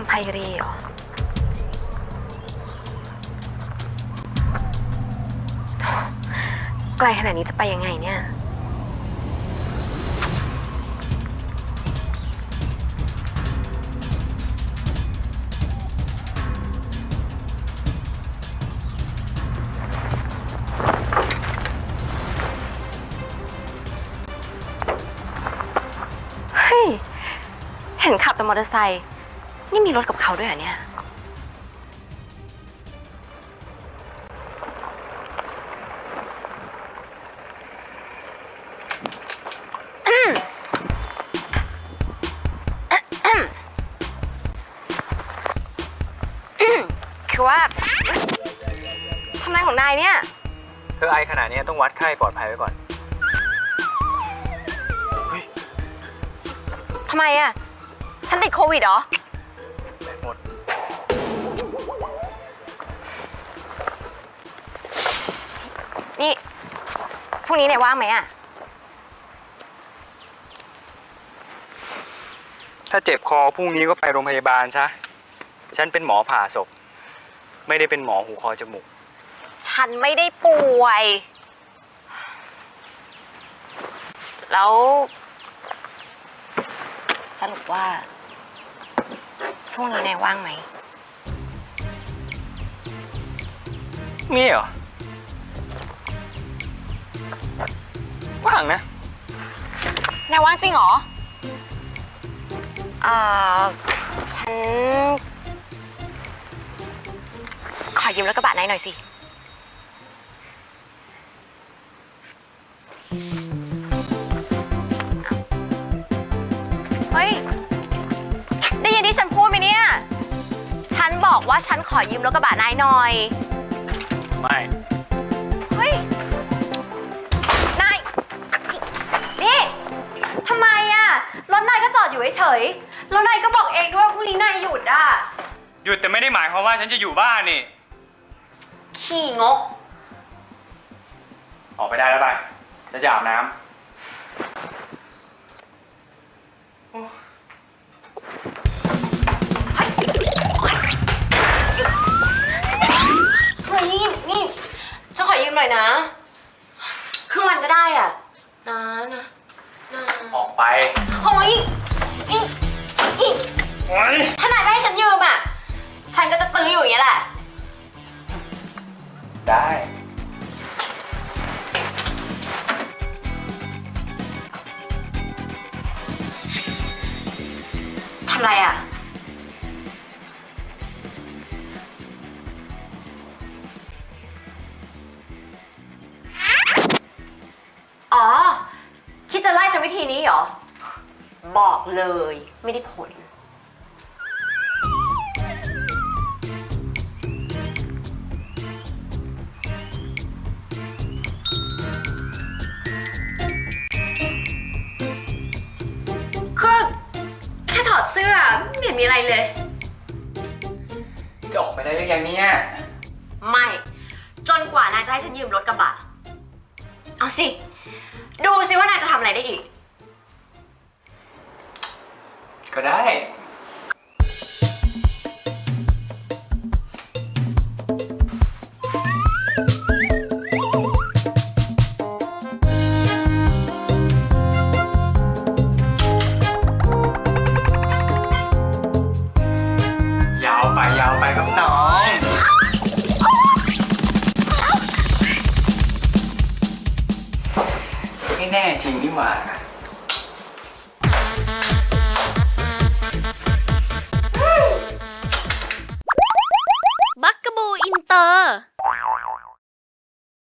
มไพรีเหรอ ไกลขนาดนี้จะไปยังไงเนี่ย เฮ้ย เห็นขับแต่มอเตอร์ไซค์ นี่มีรถกับเขาด้วยเหรอเนี่ย คือว่าทำไรของนายเนี่ย เธอไอขนาดนี้ต้องวัดไข้ปลอดภัยไว้ก่อน ทำไมอะฉันติดโควิดเหรอ นี่พรุ่งนี้เนี่ยว่างไหมอะ ถ้าเจ็บคอพรุ่งนี้ก็ไปโรงพยาบาลซะ ฉันเป็นหมอผ่าศพ ไม่ได้เป็นหมอหูคอจมูก ฉันไม่ได้ป่วย แล้ว สรุปว่าพรุ่งนี้นายว่างไหม มีเหรอ ว่างนะนายว่างจริงเหรอเอ่อฉัน ขอยืมรถกระบะนายหน่อยสิ เฮ้ย ได้ยินที่ฉันพูดไหมเนี่ย ฉันบอกว่าฉันขอยืมรถกระบะนายหน่อย ไม่ เฉยๆ แล้วนายก็บอกเองด้วยว่าพรุ่งนี้นายหยุดอะหยุดแต่ไม่ได้หมายความว่าฉันจะอยู่บ้านนี่ ขี่งก ออกไปได้แล้วไปฉันจะอาบน้ำเฮ้ยนี่นี่จะขอยืมหน่อยนะครึ่งวันก็ได้อะนะนะนะออกไป โอ้ย อีอีโอ้ยถ้านายไม่ให้ฉันยืมอะฉันก็จะตื้ออยู่อย่างนี้ยแหละ ได้ ทำไรอะอ๋อ คิดจะไล่ฉันวิธีนี้เหรอ บอกเลยไม่ได้ผล ก็แค่ถอดเสื้อไม่เห็นมีอะไรเลย จะออกไปได้หรือยังเนี่ย ไม่ จนกว่านายจะให้ฉันยืมรถกระบะ เอาสิ ดูสิว่านายจะทำอะไรได้อีก ก็ได้ ยาวไปยาวไปครับน้อง ไม่แน่จริงนี่หว่า